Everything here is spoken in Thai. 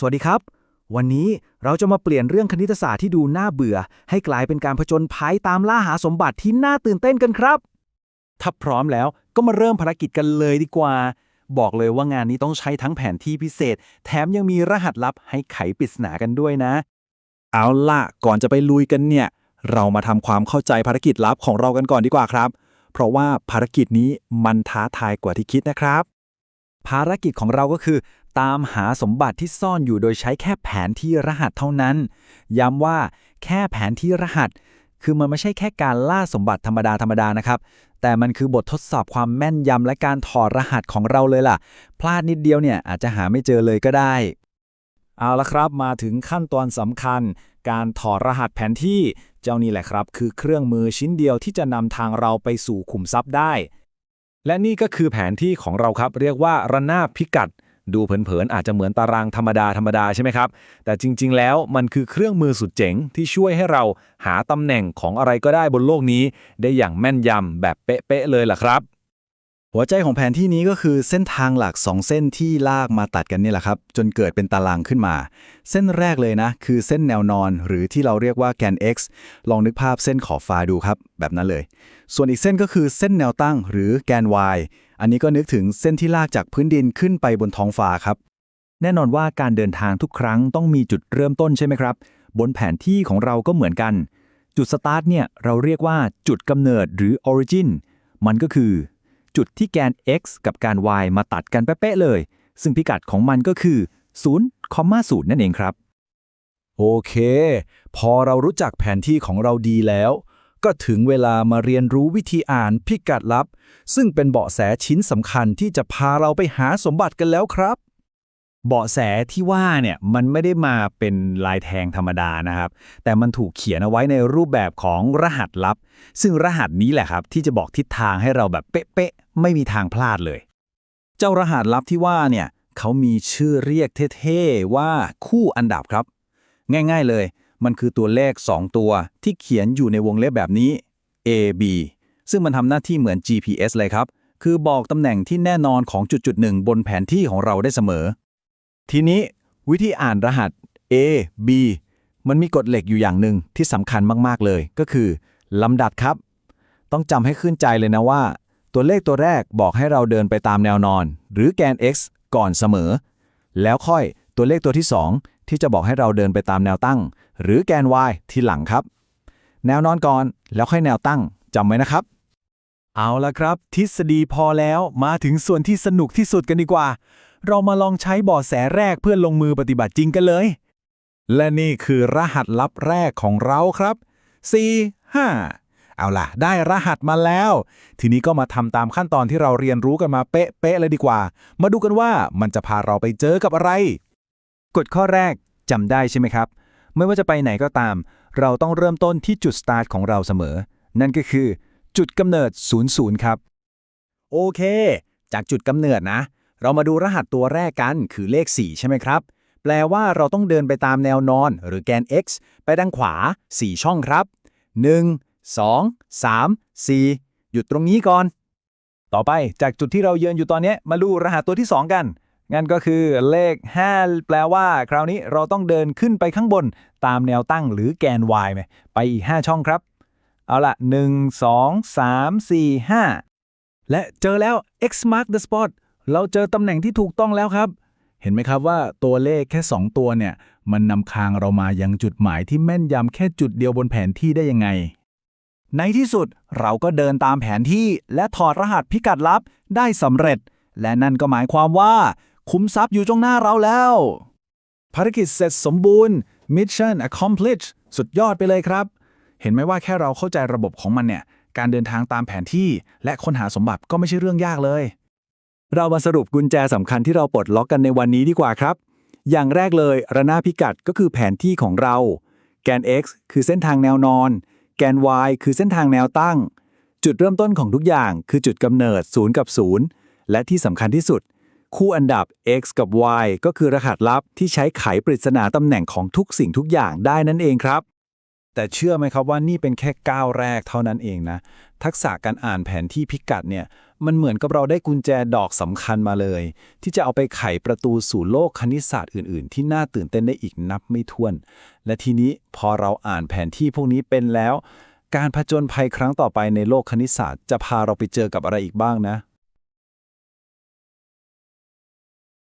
สวัสดีครับ วันนี้เราจะมาเปลี่ยนเรื่องคณิตศาสตร์ที่ดูน่าเบื่อ ให้กลายเป็นการผจญภัยตามล่าหาสมบัติที่น่าตื่นเต้นกันครับ ถ้าพร้อมแล้วก็มาเริ่มภารกิจกันเลยดีกว่า บอกเลยว่างานนี้ต้องใช้ทั้งแผนที่พิเศษ แถมยังมีรหัสลับให้ไขปริศนากันด้วยนะ เอาล่ะ ก่อนจะไปลุยกันเนี่ย เรามาทำความเข้าใจภารกิจลับของเรากันก่อนดีกว่าครับ เพราะว่าภารกิจนี้มันท้าทายกว่าที่คิดนะครับ ภารกิจของเราก็คือตามหาสมบัติที่ซ่อนอยู่โดยใช้แค่แผนที่รหัสเท่านั้น ย้ำว่าแค่แผนที่รหัส คือมันไม่ใช่แค่การล่าสมบัติธรรมดาธรรมดานะครับ แต่มันคือบททดสอบความแม่นยำและการถอดรหัสของเราเลยล่ะ พลาดนิดเดียวเนี่ยอาจจะหาไม่เจอเลยก็ได้ เอาละครับมาถึงขั้นตอนสำคัญ การถอดรหัสแผนที่ เจ้านี่แหละครับ คือเครื่องมือชิ้นเดียวที่จะนำทางเราไปสู่ขุมทรัพย์ได้ และนี่ก็คือแผนที่ของเราครับ เรียกว่าระนาบพิกัด ดูเผินๆอาจจะเหมือนตารางธรรมดาธรรมดาใช่ไหมครับ แต่จริง ๆ แล้วมันคือเครื่องมือสุดเจ๋งที่ช่วยให้เราหาตำแหน่งของอะไรก็ได้บนโลกนี้ ได้อย่างแม่นยำแบบเป๊ะๆเลยล่ะครับ หัวใจของแผนที่นี้ก็คือเส้นทางหลัก 2 เส้นที่ลากมาตัดกันนี่แหละครับ จนเกิดเป็นตารางขึ้นมา เส้นแรกเลยนะ คือเส้นแนวนอน หรือที่เราเรียกว่าแกน x ลองนึกภาพเส้นขอบฟ้าดูครับ แบบนั้นเลย ส่วนอีกเส้นก็คือเส้นแนวตั้ง หรือแกน y อันนี้ก็นึกถึงเส้นที่ลากจากพื้นดินขึ้นไปบนท้องฟ้าครับ แน่นอนว่าการเดินทางทุกครั้งต้องมีจุดเริ่มต้นใช่ไหมครับ บนแผนที่ของเราก็เหมือนกัน จุดสตาร์ทเนี่ยเราเรียกว่าจุดกำเนิดหรือ origin มันก็คือ จุดที่แกน x กับการ y มาตัดกันเป๊ะเลย ซึ่งพิกัดของมันก็คือ0คอมมา0นั่นเองครับ โอเค พอเรารู้จักแผนที่ของเราดีแล้ว ก็ถึงเวลามาเรียนรู้วิธีอ่านพิกัดลับ ซึ่งเป็นเบาะแสชิ้นสำคัญที่จะพาเราไปหาสมบัติกันแล้วครับ เบาะแสที่ว่าเนี่ยมันไม่ได้มาเป็นลายแทงธรรมดานะครับ แต่มันถูกเขียนเอาไว้ในรูปแบบของรหัสลับ ซึ่งรหัสนี้แหละครับ ที่จะบอกทิศทางให้เราแบบเป๊ะๆไม่มีทางพลาดเลย เจ้ารหัสลับที่ว่าเนี่ยเขามีชื่อเรียกเท่ๆว่าคู่อันดับครับ ง่ายๆเลย มันคือตัวเลข 2 ตัวที่เขียนอยู่ในวงเล็บแบบนี้ A B ซึ่งมันทำหน้าที่เหมือน GPS เลยครับ คือบอกตำแหน่งที่แน่นอนของจุดๆหนึ่งบนแผนที่ของเราได้เสมอ ทีนี้วิธีอ่านรหัส A B มันมีกฎเหล็กอยู่อย่างหนึ่งที่สำคัญมากๆเลย ก็คือลำดับครับ ต้องจำให้ขึ้นใจเลยนะว่า ตัวเลขตัวแรกบอกให้เราเดินไปตามแนวนอน หรือแกน x ก่อนเสมอ แล้วค่อยตัวเลขตัวที่ 2 ที่จะบอกให้เราเดินไปตามแนวตั้ง หรือแกน y ที่หลังครับ แนวนอนก่อนแล้วค่อยแนวตั้งจำไว้นะครับ เอาละครับ ทฤษฎีพอแล้วมาถึงส่วนที่สนุกที่สุดกันดีกว่า เรามาลองใช้บาะแสแรกเพื่อลงมือปฏิบัติจริงกันเลย และนี่คือรหัสลับแรกของเราครับ4 5เอาล่ะ ได้รหัสมาแล้ว ทีนี้ก็มาทำตามขั้นตอนที่เราเรียนรู้กันมาเป๊ะๆเลยดีกว่า มาดูกันว่ามันจะพาเราไปเจอกับอะไร กฎข้อแรกจำได้ใช่ไหมครับ ไม่ว่าจะไปไหนก็ตาม เราต้องเริ่มต้นที่จุดสตาร์ทของเราเสมอ นั่นก็คือ จุดกำเนิด 00 ครับ โอเค จากจุดกำเนิดนะ เรามาดูรหัสตัวแรกกันคือเลข 4 ใช่ไหมครับ แปลว่าเราต้องเดินไปตามแนวนอน หรือแกน x ไปด้านขวา 4 ช่องครับ 1 2 3 4 หยุดตรงนี้ก่อน ต่อไปจากจุดที่เราเยือนอยู่ตอนนี้ มาดูรหัสตัวที่ 2 กันงั้นก็คือเลข 5 แปลว่า คราวนี้เราต้องเดินขึ้นไปข้างบน ตามแนวตั้งหรือแกน y ไหมไปอีก 5 ช่องครับ เอาละ1 2 3 4 5 และเจอแล้ว x mark the spot เราเจอตำแหน่งที่ถูกต้องแล้วครับ เห็นไหมครับว่าตัวเลขแค่ 2 ตัวเนี่ย มันนำคางเรามายังจุดหมายที่แม่นยำแค่จุดเดียวบนแผนที่ได้ยังไง ในที่สุดเราก็เดินตามแผนที่และถอดรหัสพิกัดลับได้สำเร็จ และนั่นก็หมายความว่า คุ้มทรัพย์อยู่ตรงหน้าเราแล้ว ภารกิจเสร็จสมบูรณ์ Mission accomplished สุดยอดไปเลยครับ เห็นไหมว่าแค่เราเข้าใจระบบของมันเนี่ย การเดินทางตามแผนที่และค้นหาสมบัติก็ไม่ใช่เรื่องยากเลย เรามาสรุปกุญแจสำคัญที่เราปลดล็อกกันในวันนี้ดีกว่าครับ อย่างแรกเลยระนาบพิกัดก็คือแผนที่ของเรา แกน x คือเส้นทางแนวนอน แกน y คือเส้นทางแนวตั้ง จุดเริ่มต้นของทุกอย่างคือจุดกำเนิด 0 กับ 0 และที่สำคัญที่สุด คู่อันดับ x กับ y ก็คือรหัสลับที่ใช้ไขปริศนาตำแหน่งของทุกสิ่งทุกอย่างได้นั่นเองครับ แต่เชื่อไหมครับว่านี่เป็นแค่ก้าวแรกเท่านั้นเองนะ ทักษะการอ่านแผนที่พิกัดเนี่ย มันเหมือนกับเราได้กุญแจดอกสำคัญมาเลย ที่จะเอาไปไขประตูสู่โลกคณิตศาสตร์อื่นๆ ที่น่าตื่นเต้นได้อีกนับไม่ถ้วน และทีนี้พอเราอ่านแผนที่พวกนี้เป็นแล้ว การผจญภัยครั้งต่อไปในโลกคณิตศาสตร์ จะพาเราไปเจอกับอะไรอีกบ้างนะ